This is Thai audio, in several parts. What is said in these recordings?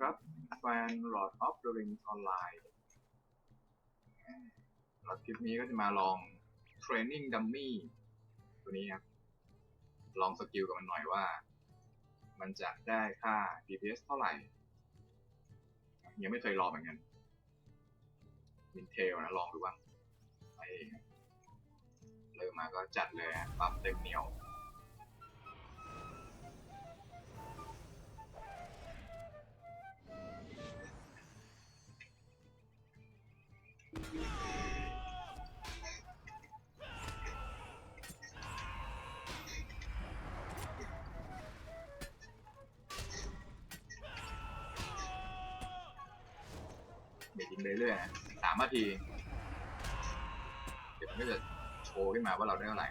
ครับแฟน Lord of the Rings Online แล้วคลิปนี้ก็จะมาลอง Training Dummy ตัวนี้ครับ ลองสกิลกับมันหน่อยว่า มันจะได้ค่า DPS เท่าไหร่ ยังไม่เคยลองเหมือนกันมินเทลนะ ลองดูบ้างไปเริ่มมาก็จัดเลยปั๊บเต็มเหนียว เดี๋ยวยิงเรื่อยๆสามนาที เดี๋ยวมันก็จะโชว์ขึ้นมาว่าเราได้เท่าไหร่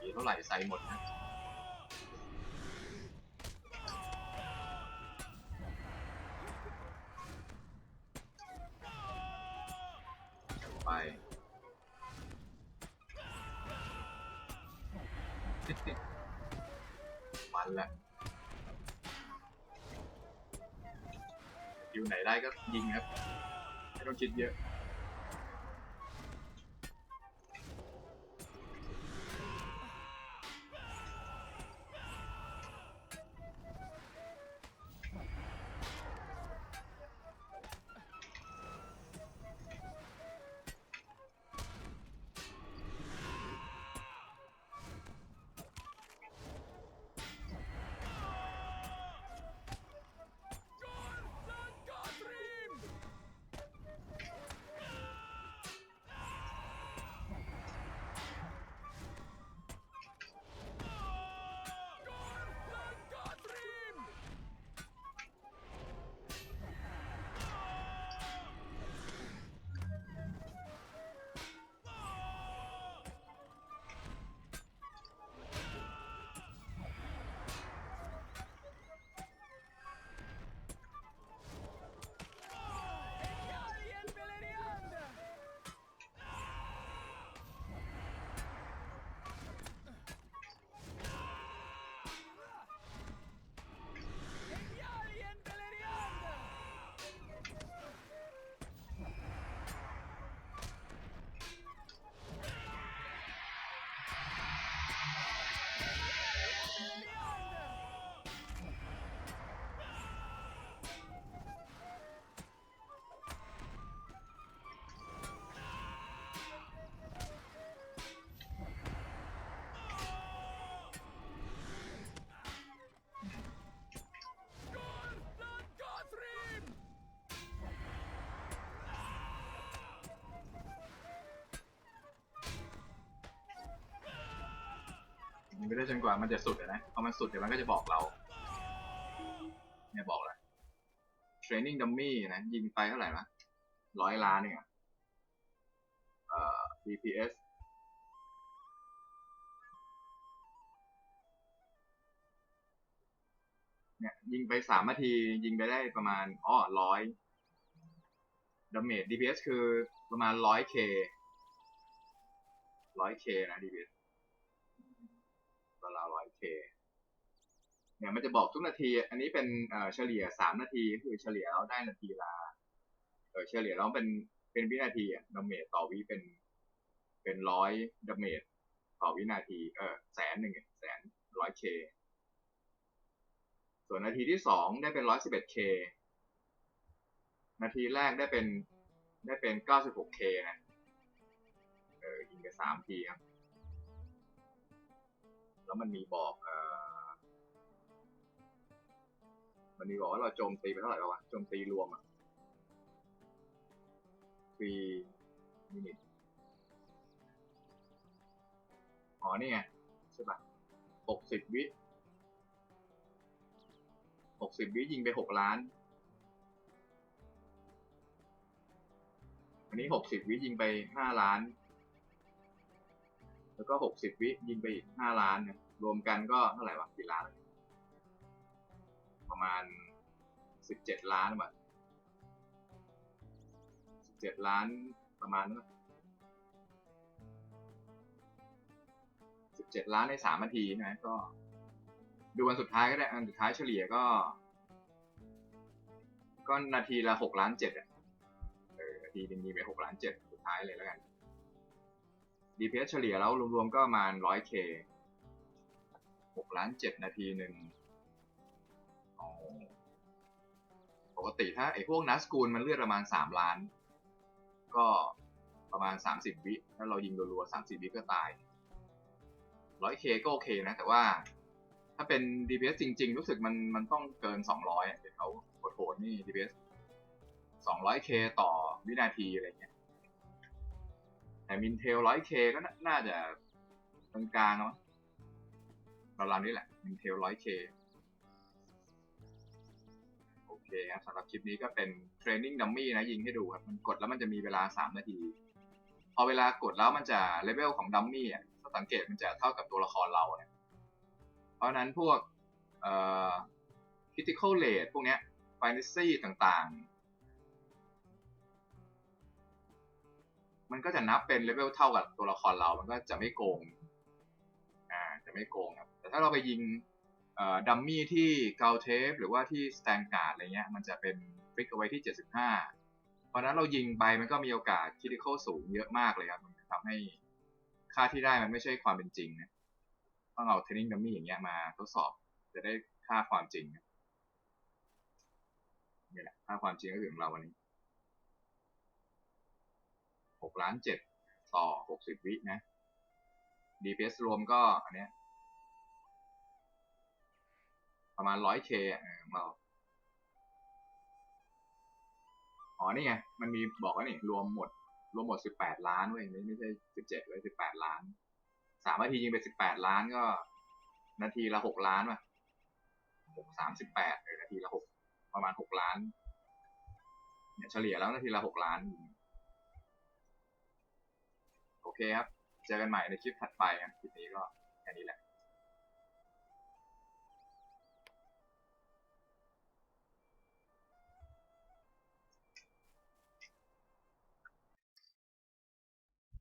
มีเท่าไหร่ใส่หมดนะ มันแหละอยู่ไหนได้ก็ยิงครับ ไม่ต้องคิดเยอะ ไปได้จนกว่ามันจะสุดอะนะพอมันสุดเดี๋ยวมันก็จะบอกเรา เนี่ยบอกเลย training dummy นะ ยิงไปเท่าไหร่ละร้อยล้านเนี่ยเอ่อ DPS เนี่ยยิงไปสามนาที ยิงไปได้ประมาณอ๋อร้อยดาเมจ DPS คือประมาณร้อย K ร้อย K นะ DPS ราวร้อย K เนี่ยมันจะบอกทุกนาที อันนี้เป็นเฉลี่ยสามนาทีคือเฉลี่ยเราได้นาทีละเออเฉลี่ยเราเป็นเป็นวินาทีอะดาเมจต่อวิเป็น เป็นร้อยดาเมจต่อวินาที เออแสนหนึ่งแสนร้อยเคส่วนนาทีที่สองได้เป็นร้อยสิบเอ็ดเคนาทีแรกได้เป็นได้เป็นเก้าสิบหกเคนะเออยิงไปสามทีครับ แล้วมันมีบอกเอ่อ มันมีบอกว่าเราโจมตีไปเท่าไหร่แล้ววะโจมตีรวมอะฟรีมินิทอ๋อนี่ไงใช่ปะหกสิบวิหกสิบวิยิงไปหกล้าน อันนี้หกสิบวิยิงไปห้าล้าน แล้วก็หกสิบวิยิงไปอีกห้าล้านนะรวมกันก็เท่าไหร่วะกี่ล้านว ประมาณสิบเจ็ดล้านบาทสิบเจ็ดล้านประมาณนั้นสิบเจ็ดล้านในสามนาทีใช่ไหมก็ ดูวันสุดท้ายก็ได้ อันสุดท้ายเฉลี่ยก็ ก็นาทีละหกล้านเจ็ดอะเออนาทีหนึงมีไปหกล้านเจ็ดสุดท้ายเลยแล้วกัน DPS เฉลี่ยแล้วรวมๆก็ประมาณร้อยเคหกล้านเจ็ดนาทีหนึ่ง ปกติถ้าไอ้พวกนัสกูลมันเลือดประมาณสามล้าน ก็ประมาณสามสิบวิถ้าเรายิงรัวๆสามสิบวิก็ตายร้อยเคก็โอเคนะ แต่ว่า ถ้าเป็น DPS จริง ๆ รู้สึกมันมันต้องเกิน200อะเดี๋ยวเขาโหดๆนี่ DPS 200k ต่อวินาทีอะไรเงี้ยแต่มินเทล 100k ก็น่าจะกลางๆเนาะประมาณนี้แหละมินเทล 100k โอเค ครับสำหรับคลิปนี้ก็เป็นเทรนนิ่งดัมมี่นะยิงให้ดูครับ มันกดแล้วมันจะมีเวลา 3 นาที พอเวลากดแล้วมันจะเลเวลของดัมมี่อะถ้าสังเกตมันจะเท่ากับตัวละครเราเนี่ยเพราะนั้นพวกเอ่อ critical rate พวกเนี้ย fantasy ต่างๆ มันก็จะนับเป็นเลเวลเท่ากับตัวละครเรา มันก็จะไม่โกง อ่า จะไม่โกงครับ แต่ถ้าเราไปยิง ดัมมี่ที่เกาเทปหรือว่าที่สแตนการ์ดอะไรเงี้ยมันจะเป็นฟิกเอาไว้ที่ 75 เพราะนั้นเรายิงไปมันก็มีโอกาส critical สูงเยอะมากเลยครับ มันทำให้ค่าที่ได้มันไม่ใช่ความเป็นจริงนะต้องเอาเทรนนิ่งดัมมี่อย่างเงี้ยมาทดสอบจะได้ค่าความจริงนะนี่แหละค่าความจริงก็คือของเราวันนี้หกล้านเจ็ดต่อหกสิบวินะ DPS รวมก็อันเนี้ย ประมาณร้อยเคของเราอ๋อนี่ไงมันมีบอกว่านี่รวมหมด รวมหมดสิบแปดล้านเว้ยไม่ใช่สิบเจ็ดเลยสิบแปดล้านสามนาทียิงไปสิบแปดล้านก็ นาทีละหกล้านว่ะหกสามสิบแปดเออนาทีละหกประมาณหกล้าน เนี่ยเฉลี่ยแล้วนาทีละหกล้าน โอเคครับ เจอกันใหม่ในคลิปถัดไปครับคลิปนี้ก็แค่นี้แหละ